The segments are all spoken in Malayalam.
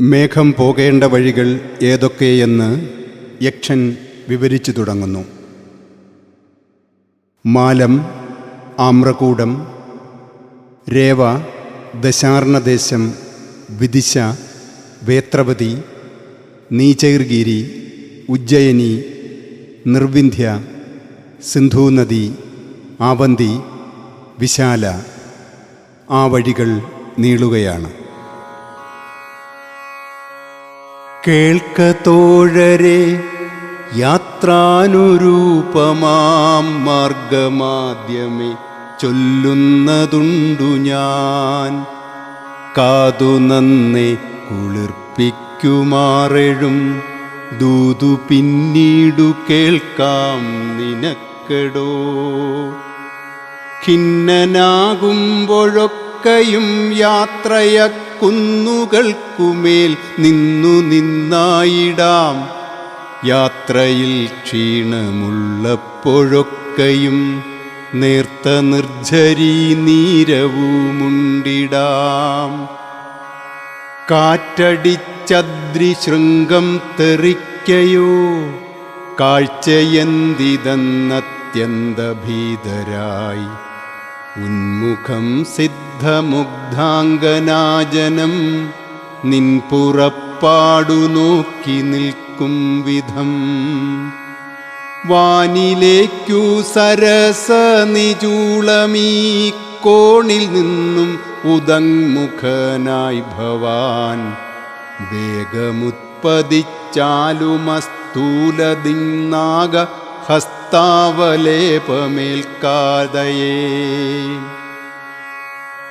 മേഘം പോകേണ്ട വഴികൾ ഏതൊക്കെയെന്ന് യക്ഷൻ വിവരിച്ചു തുടങ്ങുന്നു. മാലം ആമ്രകൂടം രേവ ദശാർണദേശം വിദിശ വേത്രപതി നീചൈർഗിരി ഉജ്ജയനി നിർവിന്ധ്യ സിന്ധൂനദി ആവന്തി വിശാല ആ വഴികൾ നീളുകയാണ്. കേൾക്ക തോഴരെ യാത്രാനുരൂപമാം മാർഗമാദ്യമേ ചൊല്ലുന്നതുണ്ടു ഞാൻ. കാതു നന്നെ കുളിർപ്പിക്കുമാറെഴും ദൂതു പിന്നീടു കേൾക്കാം നിനക്കെടോ. ഖിന്നനാകുമ്പോഴൊക്കെയും യാത്രയ കുന്നുകൾക്കുമേൽ നിന്നു നിന്നായിടാം. യാത്രയിൽ ക്ഷീണമുള്ളപ്പോഴൊക്കെയും നേർത്ത നിർജരീ നീരവുമുണ്ടിടാം. കാറ്റടിച്ചദ്രിശൃംഗം തെറിക്കയോ കാഴ്ചയന്തിതെന്നത്യന്തഭീതരായി ഉന്മുഖം സിദ്ധമുഗ്ധാംഗനാജനം. നിൻപുറപ്പാടു നോക്കി നിൽക്കും വിധം. വാനിലേക്കു സരസ നിചൂളമീ കോണിൽ നിന്നും ഉദങ്മുഖനായി ഭവാൻ. വേഗമുത്പതിച്ചാലുമസ്തൂലദിങ്ങാക ഹസ്താവലേപമേൽക്കാതയേ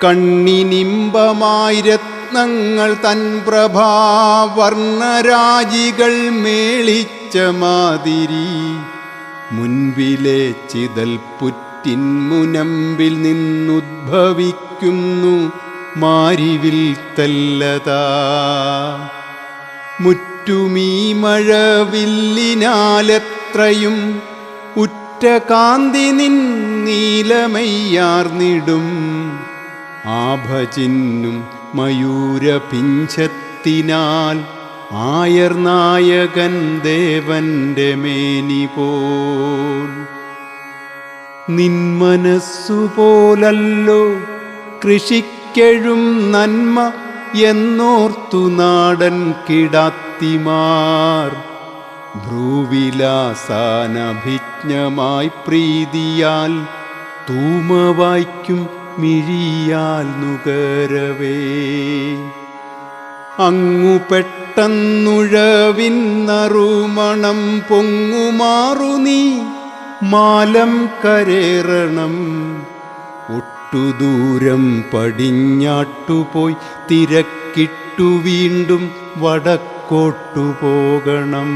കണ്ണിനിമ്പമായി രത്നങ്ങൾ തൻ പ്രഭാവർണരാജികൾ മേളിച്ച മാതിരി മുൻപിലെ ചിതൽ പുറ്റിൻ മുനമ്പിൽ നിന്നുദ്ഭവിക്കുന്നു മാരിവിൽ തല്ലതാ. മുറ്റുമീ മഴവില്ലിനാലെത്രയും ഉറ്റ കാന്തി നിൻ നീലമയ്യാർന്നിടും ആഭചിന്നും മയൂരപിഞ്ചത്തിനാൽ ആയർ നായകൻ ദേവന്റെ മേനി പോൽ. നിന്മനസ്സുപോലല്ലോ കൃഷിക്കെഴും നന്മ എന്നോർത്തു നാടൻ കിടാത്തിമാർ. ഭ്രൂവിലാസാനഭിജ്ഞമായി പ്രീതിയാൽ തൂമവായ്ക്കും മിഴിയാൽ നുകരവേ. അങ്ങു പെട്ടെന്നുഴവിന്നറുമണം പൊങ്ങുമാറു നീ മാലം കരേറണം. ഒട്ടുദൂരം പടിഞ്ഞാട്ടുപോയി തിരക്കിട്ടു വീണ്ടും വടക്കോട്ടു പോകണം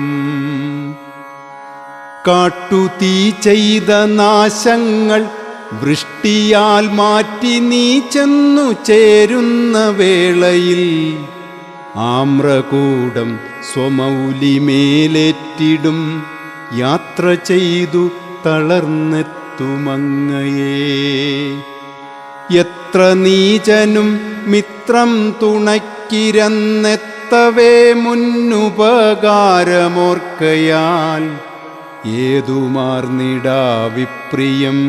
കാട്ടുതീ ചെയ്ത നാശങ്ങൾ വൃഷ്ടിയാൽ മാറ്റി നീ ചെന്നു ചേരുന്ന വേളയിൽ ആമ്രകൂടം സ്വമൗലിമേലേറ്റിടും. യാത്ര ചെയ്തു തളർന്നെത്തുമങ്ങയേ. എത്ര നീചനും മിത്രം തുണയ്ക്കിരന്നെത്തവേ മുന്നുപകാരമോർക്കയാൽ ഏതുമാർന്നിടാവിപ്രിയം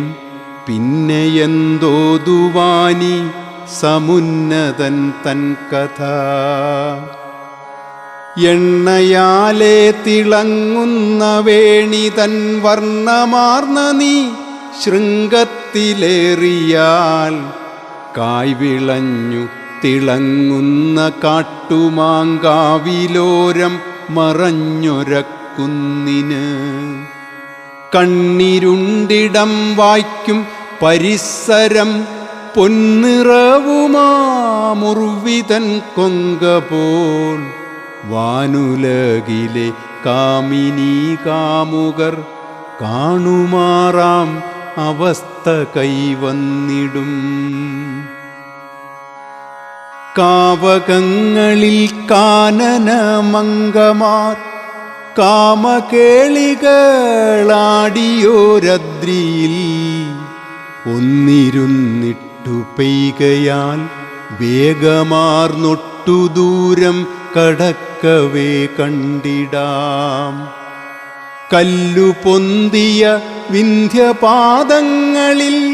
പിന്നെ എന്തോതുവാനി സമുന്നതൻ തൻ കഥ? എണ്ണയാലേ തിളങ്ങുന്ന വേണി തൻ വർണമാർന്ന നീ ശൃംഗത്തിലേറിയാൽ കായ്വിളഞ്ഞു തിളങ്ങുന്ന കാട്ടുമാങ്കാവിലോരം മറഞ്ഞൊരക്കുന്നിന്. കണ്ണിരുണ്ടിടം വായ്ക്കും പരിസരം പൊന്നിറവുമാറുവിതൻ കൊങ്ക പോൽ. വാനുലകിലെ കാമിനി കാമുകർ കാണുമാറാം അവസ്ഥ കൈവന്നിടും. കാവകങ്ങളിൽ കാനനമംഗമാർ കാമകേളികളാടിയോരദ്രിയിൽ ഒന്നിരുന്നിട്ടു പെയ്കയാൽ വേഗമാർന്നൊട്ടു ദൂരം കടക്കവേ കണ്ടിടാം. കല്ലു പൊന്തിയ വിന്ധ്യപാദങ്ങളിൽ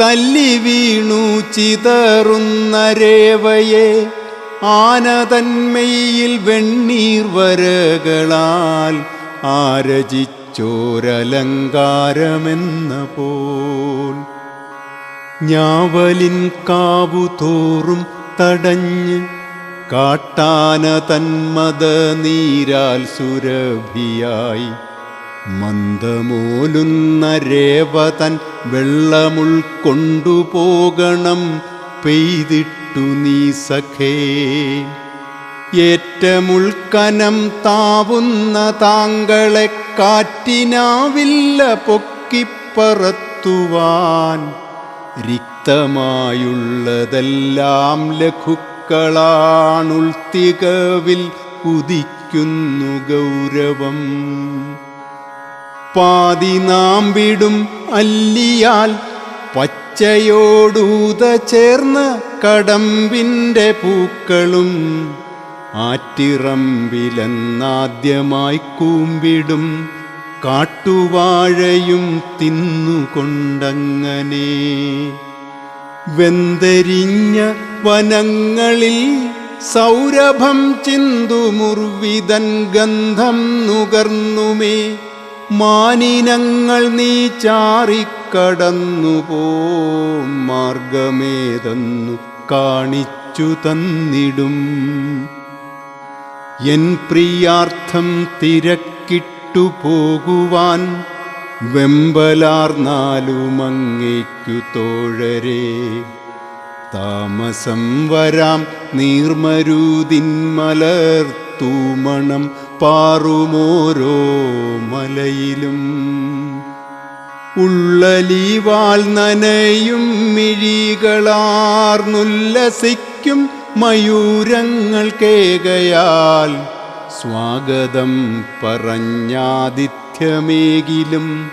തല്ലി വീണു ചിതറുന്ന രേവയെ ആനതന്മയിൽ വെണ്ണീർ വരകളാൽ ആരചിച്ചോരലങ്കാരമെന്ന പോൽ. ഞാവലിൻ കാവുതോറും തടഞ്ഞ് കാട്ടാന തന്മത നീരാൽ സുരഭിയായി മന്ദമോലുന്ന രേവതൻ വെള്ളമുൾക്കൊണ്ടുപോകണം പെയ്തിട്ടു നീ സഖേ. ഏറ്റമുൾക്കനം താവുന്ന താങ്കളെ കാറ്റിനാവില്ല പൊക്കിപ്പറത്തുവാൻ. റിക്തമായുള്ളതെല്ലാം ലഘുക്കളാണുൾത്തികവിൽ ഉദിക്കുന്നു ഗൗരവം. പാതി നാം വിടും അല്ലിയാൽ പച്ചയോടൂത ചേർന്ന കടമ്പിന്റെ പൂക്കളും ആറ്റിറമ്പിലെന്നാദ്യമായി കൂമ്പിടും. കാട്ടുവാഴയും തിന്നുകൊണ്ടങ്ങനെ വെന്തരിഞ്ഞ വനങ്ങളിൽ സൗരഭം ചിന്തുമുർവിതൻ ഗന്ധം നുകർന്നുമേ മാനിനങ്ങൾ നീ ചാറിക്കടന്നു പോ മാർഗമേതെന്നു കാണിച്ചു തന്നിടും. എൻ പ്രിയാർത്ഥം തിരക്കിട്ടു പോകുവാൻ വെമ്പലാർന്നാലുമങ്ങയ്ക്കു തോഴരെ. താമസം വരാം നീർമരുതിൻ മലർത്തൂമണം പാറുമോരോ മലയിലും. ഉള്ളലിവാൽ നനയും മിഴികളാർന്നുല്ലസിക്കും മയൂരങ്ങൾ കേകയാൽ സ്വാഗതം പറഞ്ഞാതിഥ്യമേകിലും.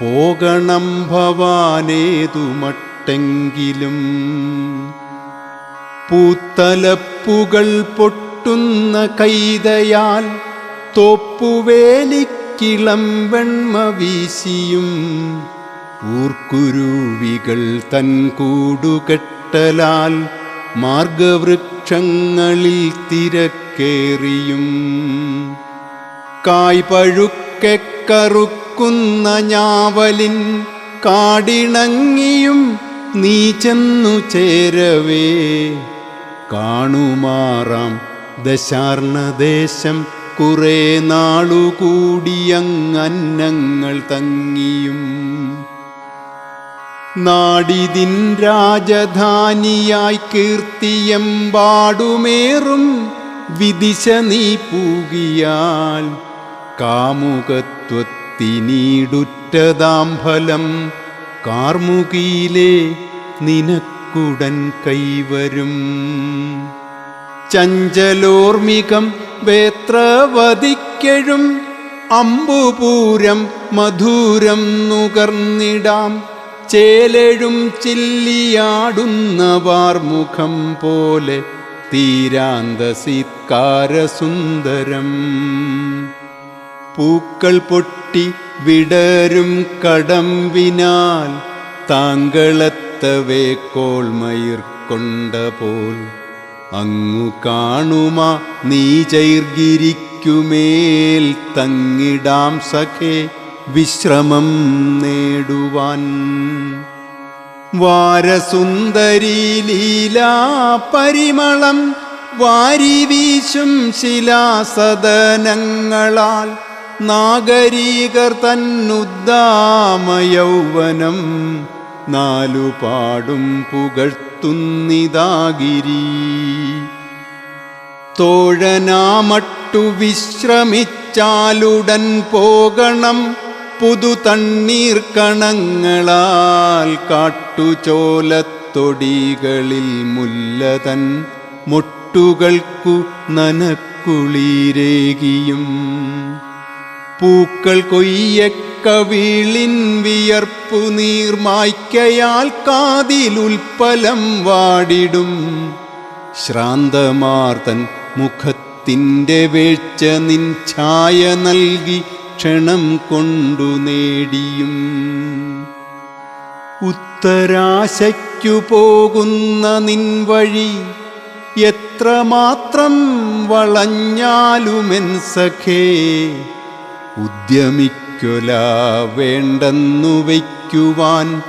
പോകണം ഭവാനേതു മട്ടെങ്കിലും പൂത്തലപ്പുകൾ പൊട്ടുന്ന കൈതയാൽ തോപ്പുവേലിക്കിളം വെണ്മ വീശിയും ഊർക്കുരുവികൾ തൻ കൂടുകെട്ടലാൽ മാർഗവൃക്ഷങ്ങളിൽ തിരക്കേറിയും. കായ്പഴുക്കെ കറുക്കുന്ന ഞാവലിൻ കാടിണങ്ങിയും നീ ചെന്നു ചേരവേ. കാണുമാറാം ദശാർണദേശം കുറെ നാളുകൂടിയങ്ങന്നങ്ങൾ തങ്ങിയും. നാടിതിൻ രാജധാനിയായി കീർത്തിയെമ്പാടുമേറും വിദിശ നീ പൂകിയാൽ. കാമുകത്വത്തിനീടുറ്റതാം ഫലം കാർമുകിയിലെ നിനക്കുടൻ കൈവരും. ചഞ്ചലോർമികം വേത്രവതിക്കെഴും അമ്പുപൂരം മധുരം നുകർന്നിടാം. ചേലെഴും ചില്ലിയാടുന്നവാർമുഖം പോലെ തീരാന്തസിത്കാരസുന്ദരം. പൂക്കൾ പൊട്ടി വിടരും കടമ്പിനാൽ താങ്കളത്തവേ കോൾമയിർ കൊണ്ട പോൽ അങ്ങു കാണുമ നീചൈർഗിരിക്കുമേൽ തങ്ങിടാം സഖേ വിശ്രമം നേടുവാൻ. വാരസുന്ദരി ലീലാ പരിമളം വാരിവീശും ശിലാസദനങ്ങളാൽ. നാഗരീകർ തന്നുദ്ദാമയൗവനം നാലുപാടും പുകഴ്ത്തുന്നിതാഗിരി തോഴനാമട്ടു വിശ്രമിച്ചാലുടൻ പോകണം പുതു തണ്ണീർ കണങ്ങളാൽ കാട്ടുചോലത്തൊടികളിൽ മുല്ലതൻ മൊട്ടുകൾക്കു നനക്കുളിരേകിയും. പൂക്കൾ കൊയ്യക്കവീളിൻ വിയർപ്പു നീർമായ്ക്കയാൽ കാതിലുൽപ്പലം വാടിടും. ശ്രാന്തമാർത്തൻ മുഖത്തിന്റെ വേഴ്ച നിൻ ഛായ നൽകി ക്ഷണം കൊണ്ടു നേടിയും. ഉത്തരാശയ്ക്കു പോകുന്ന നിൻ വഴി എത്രമാത്രം വളഞ്ഞാലുമെൻ സഖേ. ഉദ്യമിക്കൊല വേണ്ടെന്നു വയ്ക്കുവാൻ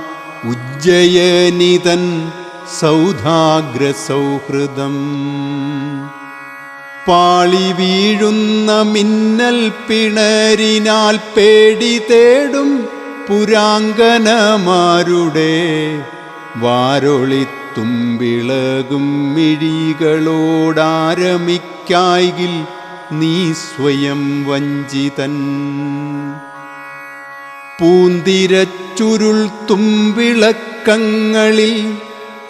ഉജ്ജയനിതൻ സൗധാഗ്ര സൗഹൃദം പാളി വീഴുന്ന മിന്നൽ പിണരിനാൽ പേടി തേടും പുരാങ്കനമാരുടെ. വാരൊളിത്തുമ്പിളകും മിഴികളോടാരമിക്കായിൽ നീ സ്വയം വഞ്ചിതൻ. പൂന്തിരച്ചുരുൾ തുമ്പിളക്കങ്ങളിൽ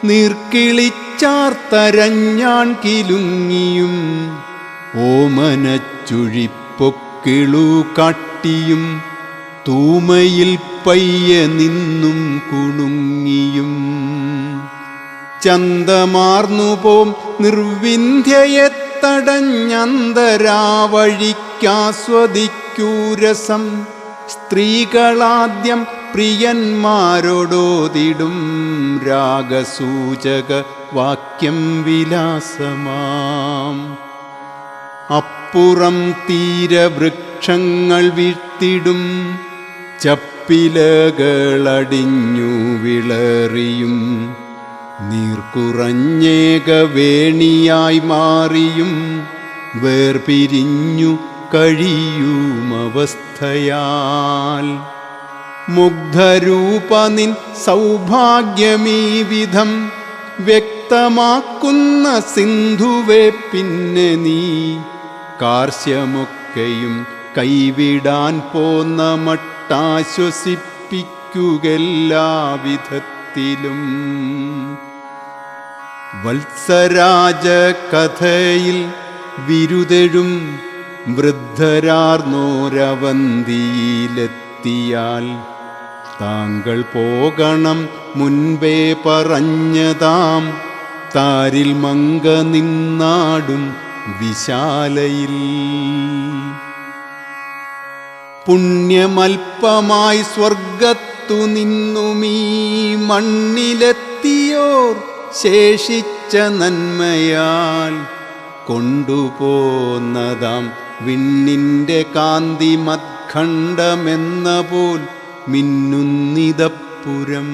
നീർക്കിളിച്ചാർത്തരഞ്ഞാൻ കിലുങ്ങിയും ഓമനച്ചുഴിപ്പൊക്കിളു കാട്ടിയും തൂമയിൽ പയ്യ നിന്നും കുണുങ്ങിയും. ചന്തമാർന്നുപോം നിർവിന്ധ്യയെ തടഞ്ഞന്തരാവഴിക്കാസ്വദിക്കൂരസം സ്ത്രീകളാദ്യം പ്രിയന്മാരോടോതിടും രാഗസൂചക വാക്യം വിലാസമാം. അപ്പുറം തീരവൃക്ഷങ്ങൾ വീഴ്ത്തിടും ചപ്പിലകളടിഞ്ഞു വിളറിയും നീർക്കുറഞ്ഞേക വേണിയായി മാറിയും വേർപിരിഞ്ഞു കഴിയുമവസ്ഥയാൽ. മുഗ്ധരൂപനിൻ സൗഭാഗ്യമീ വിധം വ്യക്തമാക്കുന്ന സിന്ധുവെ പിന്നെ നീ. കാർശ്യമൊക്കെയും കൈവിടാൻ പോന്ന മട്ടാശ്വസിപ്പിക്കുകെല്ലാവിധത്തിലും. വത്സരാജകഥയിൽ വത്സരാജ കഥയിൽ വിരുതെഴും വൃദ്ധരാർന്നോരവന്തിയിലെത്തിയാൽ താങ്കൾ പോകണം മുൻപേ പറഞ്ഞതാം. താരിൽ മങ്ക നിന്നാടും വിശാലയിൽ. പുണ്യമൽപമായി സ്വർഗത്തു നിന്നുമീ മണ്ണിലെത്തിയോർ ശേഷിച്ച നന്മയാൽ കൊണ്ടുപോന്നതാം. വിണ്ണിന്റെ കാന്തി മത്ഖണ്ഡമെന്ന പോൽ മിന്നുന്നിതപ്പുരം.